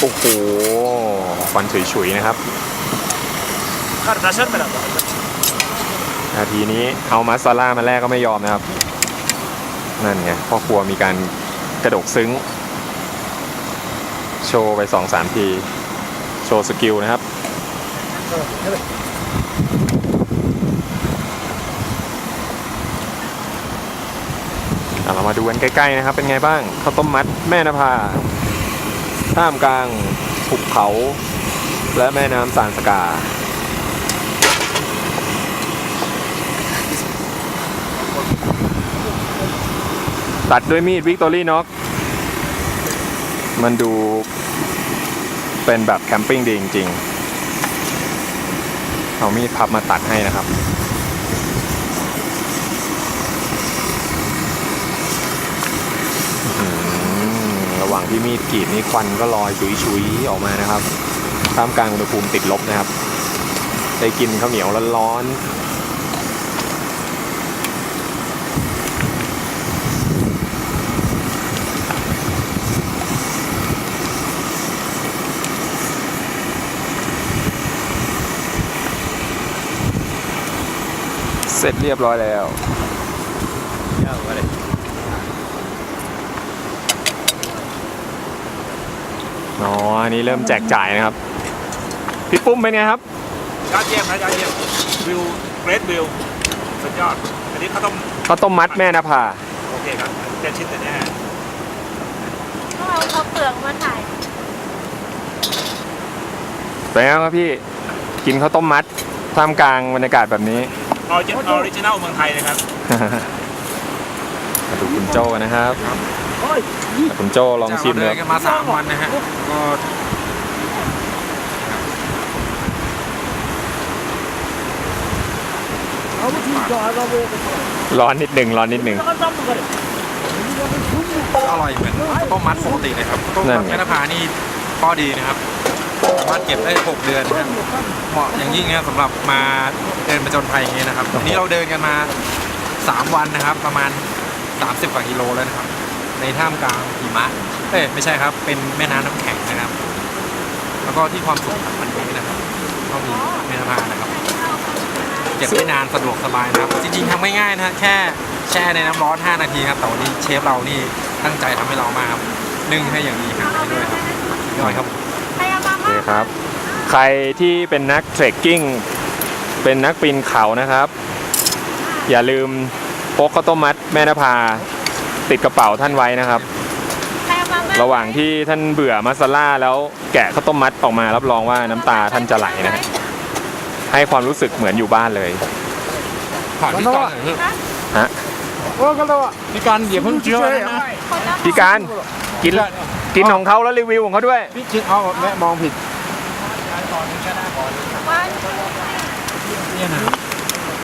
โอ้โหควันฉุยๆนะครับ Guarda, lasciarmela qua. นาทีนี้เอามาซาล่ามาแรกก็ไม่ยอมนะครับ นั่นไงพ่อครัวมีการกระดกซึ้ง โชว์ไปสองสามที โชว์สกิลนะครับอะเรามาดูกันใกล้ๆนะครับ เป็นไงบ้างข้าวต้มมัดแม่นภา ท่ามกลางภูเขา และแม่น้ำสานสกา ตัดด้วยมีดวิกตอรี่น็อกมันดูเป็นแบบแคมปิ้งดีจริงๆ เอามีดพับมาตัดให้นะครับ อืมระหว่าง ที่มีดกรีดนี่ควันก็ลอยชุยๆออกมานะครับท่ามกลางอุณหภูมิติดลบนะครับ ได้กินข้าวเหนียวร้อนๆเสร็จเรียบร้อยแล้ว Andiamo, vale. อ๋ออันนี้เริ่มแจกจ่ายนะครับ พี่ปุ้มเป็นไงครับ ยอดเยี่ยมนะยอดเยี่ยมวิวเกรดวิวสุดยอด อันนี้เขาต้องข้าวต้มมัดแม่นภาโอเคครับแค่ชิ้นแต่แน่ต้องเอาเอาเปลือกมาถ่ายเป็นไงครับพี่ กินข้าวต้มมัดท่ามกลางบรรยากาศแบบนี้ ออริจิออริจินัลเมืองไทยเลยครับ มาดูคุณโจนะครับ คุณโจลองชิมเดิเลยนกันมา3วันนะฮะก็ร้อนนิดหนึ่งร้อนนิดหนึ่งอร่อยเหมือนข้าวต้มมัดปกติเลยครับข้าวต้มนั่มัดนไงแม่นภานี่ข้อดีนะครับสามารถเก็บได้ 6 เดือนนะครับเหมาะอย่างยิ่งนะครับสำหรับมาเดินประจนภัยอย่างนี้นะครับวันนี้เราเดินกันมา 3 วันนะครับ ประมาณ 30กว่ากิโลแล้วนะครับ ในท่ามกลางหิมะเอ้ยไม่ใช่ครับ เป็นแม่น้ำน้ำแข็งนะครับ แล้วก็ที่ความสูงพันเมตรนะครับก็มีแม่นภานะครับ เก็บได้นานสะดวกสบายนะครับ จริงๆทำง่ายๆนะฮะแค่แช่ในน้ำร้อน 5 นาทีครับแต่วันนี้เชฟเรานี่ตั้งใจทำให้เรามากครับนึ่งให้อย่างดีหางให้ด้วยครับสุดยครับเอามาโอเคครับ ใครที่เป็นนักเทรคกิ้ง เป็นนักปีนเขานะครับ อย่าลืมพกข้าวต้มมัดแม่นภา ติดกระเป๋าท่านไว้นะครับใครเอามาบ้างระหว่างที่ท่านเบื่อมาซาล่าแล้วแกะข้าวต้มมัดออกมารับรองว่าน้ำตาท่านจะไหลนะฮะให้ความรู้สึกเหมือนอยู่บ้านเลยผ่านพี่กรณ์หน่อยเถอะฮะพี่กรณ์อย่าเพิ่งเชื่อนะคนละพี่การกินกินของเขาแล้วรีวิวของเขาด้วย พี่คิดเอาแม่มองผิดวันเนี่ยนะ